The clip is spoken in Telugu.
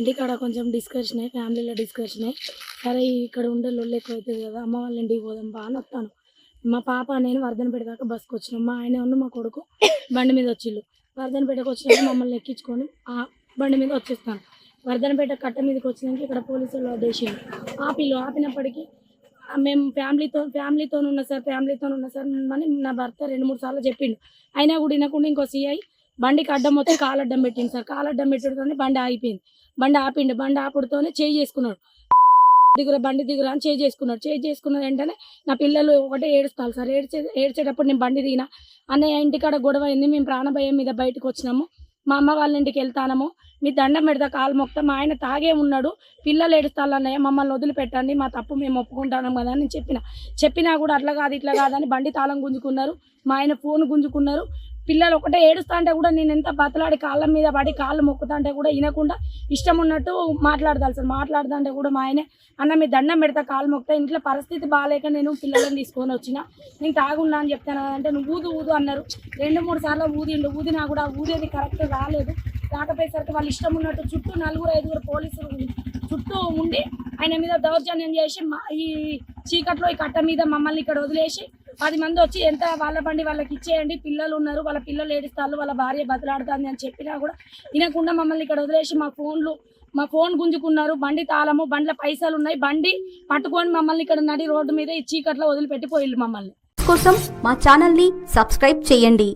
ఇంటికాడ కొంచెం డిస్కషన్ అయ్యి ఫ్యామిలీలో డిస్కషన్ అయ్యి సరే ఇక్కడ ఉండే లొల్లు ఎక్కువ అవుతుంది కదా అమ్మ వాళ్ళ ఇంటికి పోదాం బా అని వస్తాను. మా పాప నేను వర్ధనపేట దాకా బస్కి వచ్చినాం. మా ఆయన ఉన్న మా కొడుకు బండి మీద వచ్చిళ్ళు. వర్ధనపేటకు వచ్చినాక మమ్మల్ని ఎక్కించుకొని ఆ బండి మీద వచ్చేస్తాను. వర్ధనపేట కట్ట మీదకి వచ్చినాక ఇక్కడ పోలీసులు వదిలేసిండు ఆపిల్లు ఆపినప్పటికీ మేము ఫ్యామిలీతో ఫ్యామిలీతో ఉన్న సార్ ఫ్యామిలీతో ఉన్న సార్ అని నా భర్త రెండు మూడు సార్లు చెప్పిండు. అయినా కూడా వినకుండా ఇంకో సిఐ బండికి అడ్డం వచ్చి కాలు అడ్డం పెట్టింది సార్. కాలు అడ్డం పెట్టడంతో బండి ఆగిపోయింది. బండి ఆపిండు. బండి ఆపుడుతోనే చేయి చేసుకున్నాడు. దిగుర బండి దిగుర అని చేయి చేసుకున్నాడు. చేయి చేసుకున్న వెంటనే నా పిల్లలు ఒకటే ఏడుస్తారు సార్. ఏడ్చే ఏడ్చేటప్పుడు నేను బండి దిగిన అన్నయ్య ఇంటికాడ గొడవ అయింది. మేము ప్రాణభయం మీద బయటకు వచ్చినాము. మా అమ్మ వాళ్ళ ఇంటికి వెళ్తానము. మీ దండం పెడతా కాలు మొక్తా. మా ఆయన తాగే ఉన్నాడు. పిల్లలు ఏడుస్తారు అన్నయ్య. మమ్మల్ని వదిలిపెట్టండి. మా తప్పు మేము ఒప్పుకుంటాము కదా అని చెప్పిన. చెప్పినా కూడా అట్లా కాదు ఇట్లా కాదని బండి తాళం గుంజుకున్నారు. మా ఆయన ఫోన్ గుంజుకున్నారు. పిల్లలు ఒకటే ఏడుస్తా అంటే కూడా నేను ఎంత బతలాడి కాళ్ళ మీద పడి కాళ్ళు మొక్కుతా అంటే కూడా వినకుండా ఇష్టం ఉన్నట్టు మాట్లాడదాలి సార్. మాట్లాడదా అంటే కూడా మా ఆయనే అన్న మీ దండం పెడతా కాళ్ళు మొక్కుతా ఇంట్లో పరిస్థితి బాగాలేక నేను పిల్లలను తీసుకొని వచ్చిన. నేను తాగున్నా అని చెప్తాను అంటే నువ్వు ఊదు ఊదు అన్నారు. రెండు మూడు సార్లు ఊదిండు. ఊదినా కూడా ఊదేది కరెక్ట్ రాలేదు. రాకపోయేసరికి వాళ్ళు ఇష్టం ఉన్నట్టు చుట్టూ నలుగురు ఐదుగురు పోలీసులు చుట్టూ ఉండి ఆయన మీద దౌర్జన్యం చేసి మా ఈ చీకట్లో ఈ కట్ట మీద మమ్మల్ని ఇక్కడ వదిలేసి పది మంది వచ్చి ఎంత వాళ్ళ బండి వాళ్ళకి ఇచ్చేయండి పిల్లలు ఉన్నారు వాళ్ళ పిల్లలు ఏడుస్తారు వాళ్ళ భార్య బతలాడుతుంది అని చెప్పినా కూడా వినకుండా మమ్మల్ని ఇక్కడ వదిలేసి మా ఫోన్లు మా ఫోన్ గుంజుకున్నారు. బండి తాళము బండ్ల పైసలు ఉన్నాయి. బండి పట్టుకొని మమ్మల్ని ఇక్కడ నడి రోడ్డు మీద ఈ చీకట్లో వదిలిపెట్టి పోయి మమ్మల్ని. కోసం మా ఛానల్ని సబ్స్క్రైబ్ చేయండి.